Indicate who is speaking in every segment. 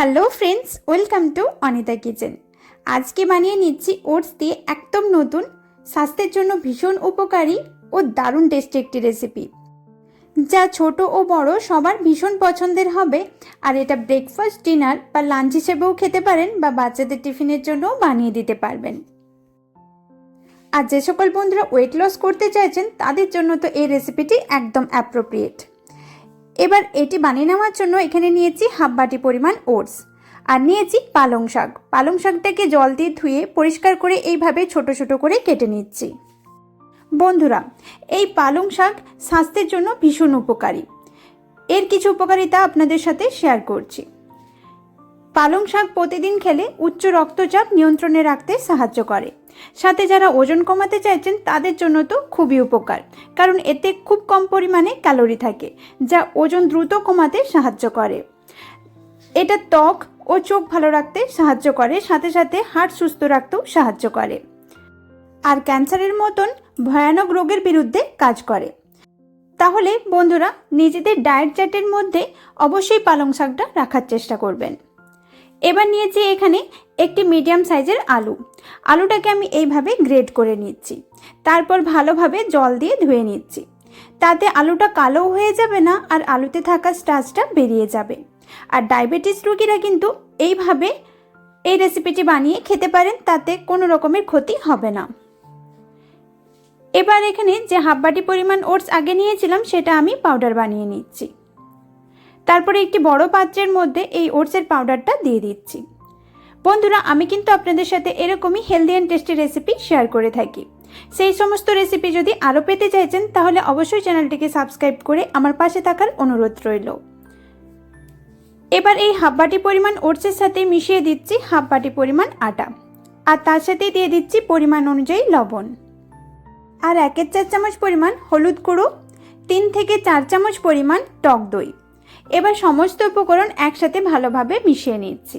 Speaker 1: Hello friends, welcome to Anita kitchen. আজকে বানিয়ে নিচ্ছি ওটস দিয়ে একদম নতুন, স্বাস্থ্যের জন্য ভীষণ উপকারী ও দারুণ টেস্টি একটি রেসিপি। যা ছোট ও বড় সবার ভীষণ পছন্দের হবে, আর এটা ব্রেকফাস্ট ডিনার বা লাঞ্চ হিসেবেও খেতে পারেন বা বাচ্চাদের টিফিনের জন্যও বানিয়ে দিতে পারবেন। আর যে সকল বন্ধুরা ওয়েট লস করতে চাইছেন, তাদের জন্য তো এই রেসিপিটি একদম অ্যাপ্রোপ্রিয়েট এবার এটি বানিয়ে নেওয়ার জন্য এখানে নিয়েছি হাফ বাটি পরিমাণ ওটস। আর নিয়েছি পালং শাক। পালং শাকটাকে জল দিয়ে ধুয়ে পরিষ্কার করে এইভাবে ছোট ছোট করে কেটে নিচ্ছি। বন্ধুরা, এই পালং শাক স্বাস্থ্যের জন্য ভীষণ উপকারী। এর কিছু উপকারিতা আপনাদের সাথে শেয়ার করছি। পালং শাক প্রতিদিন খেলে উচ্চ রক্তচাপ নিয়ন্ত্রণে রাখতে সাহায্য করে। সাথে যারা ওজন কমাতে চাইছেন, তাদের জন্য তো খুবই উপকার। কারণ এতে খুব কম পরিমাণে ক্যালোরি থাকে, যা ওজন দ্রুত কমাতে সাহায্য করে। এটা ত্বক ও চোখ ভালো রাখতে সাহায্য করে, সাথে সাথে হার্ট সুস্থ রাখতেও সাহায্য করে। আর ক্যান্সারের মতন ভয়ানক রোগের বিরুদ্ধে কাজ করে। তাহলে বন্ধুরা, নিজেদের ডায়েট চার্টের মধ্যে অবশ্যই পালং শাকটা রাখার চেষ্টা করবেন। এবার নিয়েছি এখানে একটি মিডিয়াম সাইজের আলু। আলুটাকে আমি এইভাবে গ্রেড করে নিচ্ছি। তারপর ভালোভাবে জল দিয়ে ধুয়ে নিচ্ছি। তাতে আলুটা কালো হয়ে যাবে না আর আলুতে থাকা স্টাচটা বেরিয়ে যাবে। আর ডায়াবেটিস রোগীরা কিন্তু এইভাবে এই রেসিপিটি বানিয়ে খেতে পারেন, তাতে কোনো রকমের ক্ষতি হবে না। এবার এখানে যে হাফ বাটি পরিমাণ ওটস আগে নিয়েছিলাম, সেটা আমি পাউডার বানিয়ে নিচ্ছি। তারপরে একটি বড় পাত্রের মধ্যে এই ওটসের পাউডারটা দিয়ে দিচ্ছি। বন্ধুরা, আমি কিন্তু আপনাদের সাথে এরকমই healthy and tasty recipe share করে থাকি। সেই সমস্ত রেসিপি যদি আরও পেতে চাইছেন, তাহলে অবশ্যই চ্যানেলটিকে সাবস্ক্রাইব করে আমার পাশে থাকার অনুরোধ রইল। এবার এই হাফ বাটি পরিমাণ ওটসের সাথে মিশিয়ে দিচ্ছি হাফ বাটি পরিমাণ আটা। আর তার সাথে দিয়ে দিচ্ছি পরিমাণ অনুযায়ী লবণ। আর একের চার চামচ পরিমাণ হলুদ গুঁড়ো, তিন থেকে চার চামচ পরিমাণ টক দই। এবার সমস্ত উপকরণ একসাথে ভালোভাবে মিশিয়ে নিচ্ছি।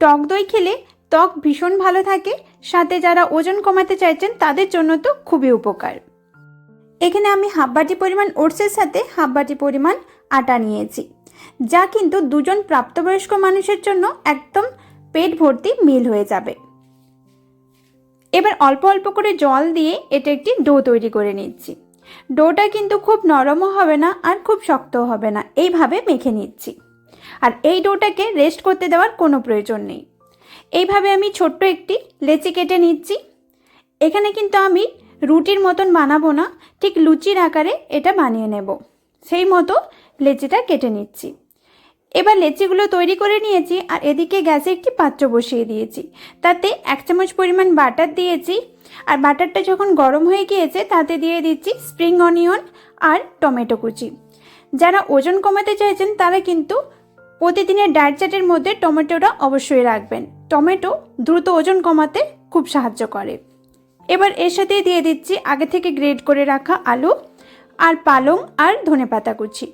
Speaker 1: টক দই খেলে ত্বক ভীষণ ভালো থাকে, সাথে যারা ওজন কমাতে চাইছেন তাদের জন্য তো খুবই উপকার। এখানে আমি হাফ বাটি পরিমাণ ওটসের সাথে হাফ বাটি পরিমাণ আটা নিয়েছি, যা কিন্তু দুজন প্রাপ্তবয়স্ক মানুষের জন্য একদম পেট ভর্তি মিল হয়ে যাবে। এবার অল্প অল্প করে জল দিয়ে এটা একটি ডো তৈরি করে নিচ্ছি। ডোটা কিন্তু খুব নরমও হবে না আর খুব শক্তও হবে না। এইভাবে মেখে নিচ্ছি। আর এই ডোটাকে রেস্ট করতে দেওয়ার কোনো প্রয়োজন নেই। এইভাবে আমি ছোট্ট একটি লেচি কেটে নিচ্ছি। এখানে কিন্তু আমি রুটির মতন বানাবো না, ঠিক লুচির আকারে এটা বানিয়ে নেব। সেই মতো লেচিটা কেটে নিচ্ছি। এবার লেচিগুলো তৈরি করে নিয়েছি আর এদিকে গ্যাসে একটি পাত্র বসিয়ে দিয়েছি। তাতে এক চামচ পরিমাণ বাটার দিয়েছি আর বাটারটা যখন গরম হয়ে গিয়েছে তাতে দিয়ে দিচ্ছি স্প্রিং অনিয়ন আর টমেটো কুচি। যারা ওজন কমাতে চাইছেন তারা কিন্তু প্রতিদিনের ডায়েট চার্টের মধ্যে টমেটোটা অবশ্যই রাখবেন। টমেটো দ্রুত ওজন কমাতে খুব সাহায্য করে। এবার এর সাথে দিয়ে দিচ্ছি আগে থেকে গ্রেড করে রাখা আলু আর পালং আর ধনেপাতা কুচি।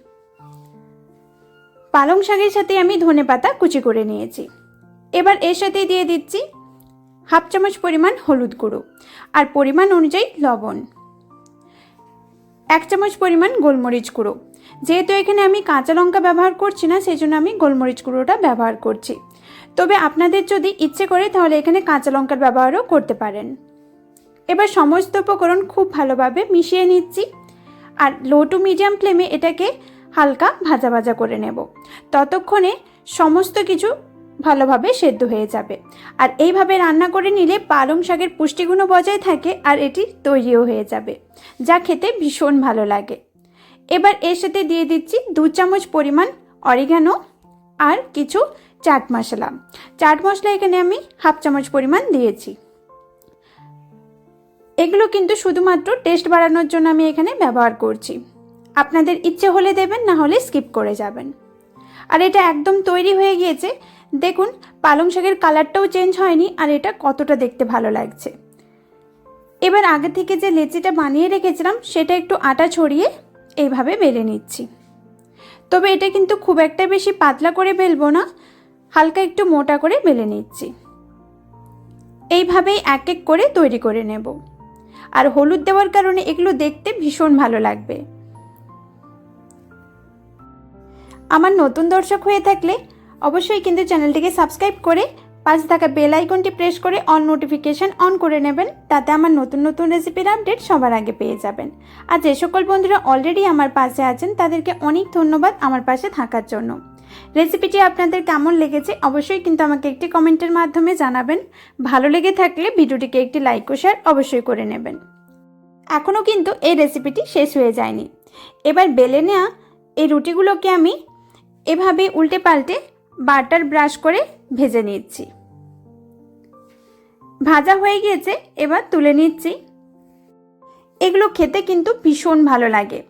Speaker 1: পালং শাকের সাথে আমি ধনেপাতা কুচি করে নিয়েছি। এবার এর সাথে দিয়ে দিচ্ছি হাফ চামচ পরিমাণ হলুদ গুঁড়ো আর পরিমাণ অনুযায়ী লবণ। এক চামচ পরিমাণ গোলমরিচ গুঁড়ো। যেহেতু এখানে আমি কাঁচা লঙ্কা ব্যবহার করছি না সেই জন্য আমি গোলমরিচ গুঁড়োটা ব্যবহার করছি। তবে আপনাদের যদি ইচ্ছে করে, তাহলে এখানে কাঁচা লঙ্কার ব্যবহারও করতে পারেন। এবার সমস্ত উপকরণ খুব ভালোভাবে মিশিয়ে নিচ্ছি। আর লো টু মিডিয়াম ফ্লেমে এটাকে হালকা ভাজা ভাজা করে নেব। ততক্ষণে সমস্ত কিছু ভালোভাবে সেদ্ধ হয়ে যাবে। আর এইভাবে রান্না করে নিলে পালং শাকের পুষ্টিগুণও বজায় থাকে আর এটি তৈরিও হয়ে যাবে, যা খেতে ভীষণ ভালো লাগে। এবার এর সাথে দিয়ে দিচ্ছি দু চামচ পরিমাণ অরিগানো আর কিছু চাট মশলা। চাট মশলা এখানে আমি হাফ চামচ পরিমাণ দিয়েছি। এগুলো কিন্তু শুধুমাত্র টেস্ট বাড়ানোর জন্য আমি এখানে ব্যবহার করছি। আপনাদের ইচ্ছে হলে দেবেন, না হলে স্কিপ করে যাবেন। আর এটা একদম তৈরি হয়ে গিয়েছে। দেখুন, পালং শাকের কালারটাও চেঞ্জ হয়নি আর এটা কতটা দেখতে ভালো লাগছে। এবার আগে থেকে যে লেচিটা বানিয়ে রেখেছিলাম, সেটা একটু আটা ছড়িয়ে এইভাবে বেলে নিচ্ছি। তবে এটা কিন্তু খুব একটা বেশি পাতলা করে বেলবো না, হালকা একটু মোটা করে বেলে নিচ্ছি। এইভাবেই এক এক করে তৈরি করে নেব। আর হলুদ দেওয়ার কারণে এগুলো দেখতে ভীষণ ভালো লাগবে। আমার নতুন দর্শক হয়ে থাকলে অবশ্যই কিন্তু চ্যানেলটিকে সাবস্ক্রাইব করে পাশে থাকা বেল আইকনটি প্রেস করে অন নোটিফিকেশন অন করে নেবেন, তাতে আমার নতুন নতুন রেসিপির আপডেট সবার আগে পেয়ে যাবেন। আর যে সকল বন্ধুরা অলরেডি আমার পাশে আছেন, তাদেরকে অনেক ধন্যবাদ আমার পাশে থাকার জন্য। রেসিপিটি আপনাদের কেমন লেগেছে অবশ্যই কিন্তু আমাকে একটি কমেন্টের মাধ্যমে জানাবেন। ভালো লেগে থাকলে ভিডিওটিকে একটি লাইক ও শেয়ার অবশ্যই করে নেবেন। এখনও কিন্তু এই রেসিপিটি শেষ হয়ে যায়নি। এবার বেলে নেওয়া এই রুটিগুলোকে আমি এভাবে উল্টে পাল্টে বাটার ব্রাশ করে ভেজে নিচ্ছি। ভাজা হয়ে গিয়েছে, এবার তুলে নিচ্ছি। এগুলো খেতে কিন্তু ভীষণ ভালো লাগে।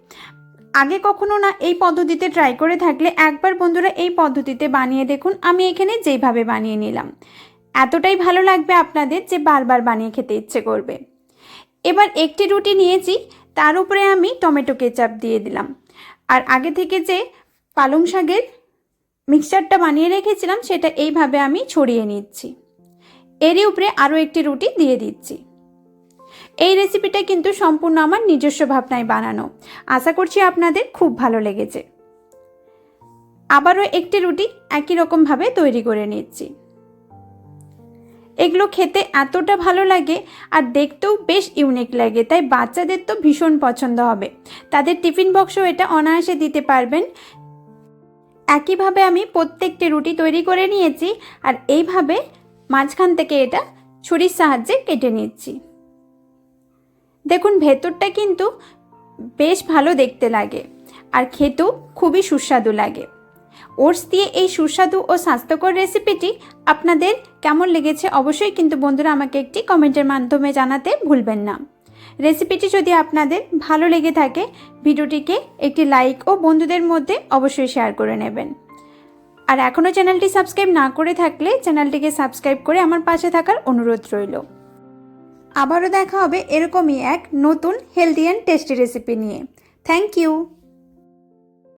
Speaker 1: আগে কখনো না এই পদ্ধতিতে ট্রাই করে থাকলে একবার বন্ধুরা এই পদ্ধতিতে বানিয়ে দেখুন, আমি এখানে যেইভাবে বানিয়ে নিলাম। এতটাই ভালো লাগবে আপনাদের যে বারবার বানিয়ে খেতে ইচ্ছে করবে। এবার একটি রুটি নিয়েছি, তার উপরে আমি টমেটো কেচাপ দিয়ে দিলাম। আর আগে থেকে যে পালং শাকের মিক্সচারটা বানিয়ে রেখেছিলাম, সেটা এইভাবে আমি ছড়িয়ে নিচ্ছি। এরই উপরে আরও একটি রুটি দিয়ে দিচ্ছি। এই রেসিপিটা কিন্তু সম্পূর্ণ আমার নিজস্ব ভাবনায় বানানো। আশা করছি আপনাদের খুব ভালো লেগেছে। আবারও একটি রুটি একই রকমভাবে তৈরি করে নিচ্ছি। এগুলো খেতে এতটা ভালো লাগে আর দেখতেও বেশ ইউনিক লাগে, তাই বাচ্চাদের তো ভীষণ পছন্দ হবে। তাদের টিফিন বক্সও এটা অনায়াসে দিতে পারবেন। একইভাবে আমি প্রত্যেকটি রুটি তৈরি করে নিয়েছি আর এইভাবে মাঝখান থেকে এটা ছুরির সাহায্যে কেটে নিচ্ছি। দেখুন, ভেতরটা কিন্তু বেশ ভালো দেখতে লাগে আর খেতেও খুবই সুস্বাদু লাগে। ওটস দিয়ে এই সুস্বাদু ও স্বাস্থ্যকর রেসিপিটি আপনাদের কেমন লেগেছে অবশ্যই কিন্তু বন্ধুরা আমাকে একটি কমেন্টের মাধ্যমে জানাতে ভুলবেন না। রেসিপিটি যদি আপনাদের ভালো লেগে থাকে, ভিডিওটিকে একটি লাইক ও বন্ধুদের মধ্যে অবশ্যই শেয়ার করে নেবেন। আর এখনও চ্যানেলটি সাবস্ক্রাইব না করে থাকলে চ্যানেলটিকে সাবস্ক্রাইব করে আমার পাশে থাকার অনুরোধ রইল। আবারও দেখা হবে এরকমই এক নতুন হেলদি অ্যান্ড টেস্টি রেসিপি নিয়ে। Thank you